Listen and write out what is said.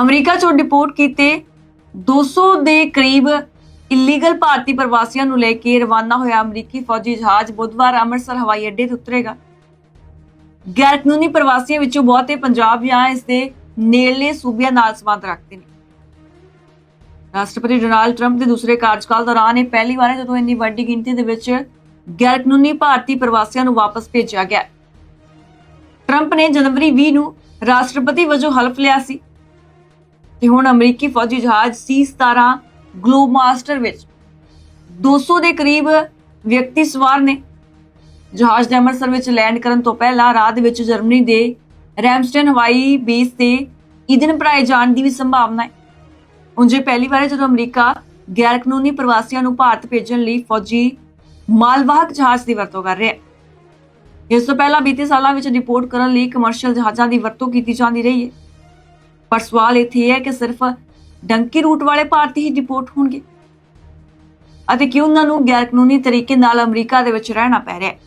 America ਚੋਂ deport ਕੀਤੇ 200 ਦੇ ਕਰੀਬ ਇਲੀਗਲ ਭਾਰਤੀ ਪ੍ਰਵਾਸੀਆਂ ਨੂੰ ਲੈ ਕੇ ਰਵਾਨਾ ਹੋਇਆ ਅਮਰੀਕੀ ਫੌਜੀ ਜਹਾਜ਼ ਬੁੱਧਵਾਰ ਅੰਮ੍ਰਿਤਸਰ, ਹਵਾਈ ਅੱਡੇ ਤੇ ਉਤਰੇਗਾ। ਗੈਰ ਕਾਨੂੰਨੀ ਪ੍ਰਵਾਸੀਆਂ ਵਿੱਚੋਂ ਬਹੁਤੇ ਪੰਜਾਬ ਜਾਂ ਇਸ ਦੇ ਨੇੜਲੇ ਸੂਬਿਆਂ ਨਾਲ ਸੰਬੰਧ ਰੱਖਦੇ ਨੇ। ਰਾਸ਼ਟਰਪਤੀ ਡੋਨਾਲਡ ਟਰੰਪ ਦੇ ਦੂਸਰੇ ਕਾਰਜਕਾਲ ਦੌਰਾਨ ਇਹ ਪਹਿਲੀ ਵਾਰ ਹੈ ਜਦੋਂ ਇੰਨੀ ਵੱਡੀ ਗਿਣਤੀ ਦੇ ਵਿੱਚ ਗੈਰ ਕਾਨੂੰਨੀ ਭਾਰਤੀ ਪ੍ਰਵਾਸੀਆਂ ਨੂੰ ਵਾਪਸ ਭੇਜਿਆ ਗਿਆ। ਟਰੰਪ ਨੇ ਜਨਵਰੀ 20 ਨੂੰ ਰਾਸ਼ਟਰਪਤੀ ਵਜੋਂ ਹਲਫ ਲਿਆ ਸੀ। ਤੇ ਹੁਣ ਅਮਰੀਕੀ ਫੌਜੀ ਜਹਾਜ਼ ਸੀ-17 ਗਲੋਬ ਮਾਸਟਰ ਵਿੱਚ। 200 ਦੇ ਕਰੀਬ ਵਿਅਕਤੀ ਸਵਾਰ ਨੇ। ਜਹਾਜ਼ ਦੇ ਅੰਮ੍ਰਿਤਸਰ ਵਿੱਚ ਲੈਂਡ ਕਰਨ ਤੋਂ ਪਹਿਲਾਂ ਰਾਹ ਦੇ ਵਿੱਚ ਜਰਮਨੀ ਦੇ ਰੈਮਸਟਨ ਹਵਾਈ ਬੇਸ ਤੇ ਈਦਨ ਭਰਾਏ ਜਾਣ ਦੀ ਵੀ ਸੰਭਾਵਨਾ ਹੈ। ਉਂਝੇ ਪਹਿਲੀ ਵਾਰ ਜਦੋਂ ਅਮਰੀਕਾ ਗੈਰ ਕਾਨੂੰਨੀ ਪ੍ਰਵਾਸੀਆਂ ਨੂੰ ਭਾਰਤ ਭੇਜਣ ਲਈ ਫੌਜੀ ਮਾਲਵਾਹਕ ਜਹਾਜ਼ ਦੀ ਵਰਤੋਂ ਕਰ ਰਿਹਾ ਹੈ। ਇਸ ਤੋਂ ਪਹਿਲਾਂ ਬੀਤੇ ਸਾਲਾਂ ਵਿੱਚ ਰਿਪੋਰਟ ਕਰਨ ਲਈ ਕਮਰਸ਼ੀਅਲ ਜਹਾਜ਼ਾਂ ਦੀ ਵਰਤੋਂ ਕੀਤੀ ਜਾਂਦੀ ਰਹੀ ਹੈ। ਪਰ ਸਵਾਲ ਇੱਥੇ ਇਹ ਹੈ ਕਿ ਸਿਰਫ ਡੰਕੀ ਰੂਟ ਵਾਲੇ ਭਾਰਤੀ ਹੀ ਰਿਪੋਰਟ ਹੋਣਗੇ? ਅਤੇ ਕਿ ਉਹਨਾਂ ਨੂੰ ਗੈਰ ਕਾਨੂੰਨੀ ਤਰੀਕੇ ਨਾਲ ਅਮਰੀਕਾ ਦੇ ਵਿੱਚ ਰਹਿਣਾ ਪੈ ਰਿਹਾ ਹੈ?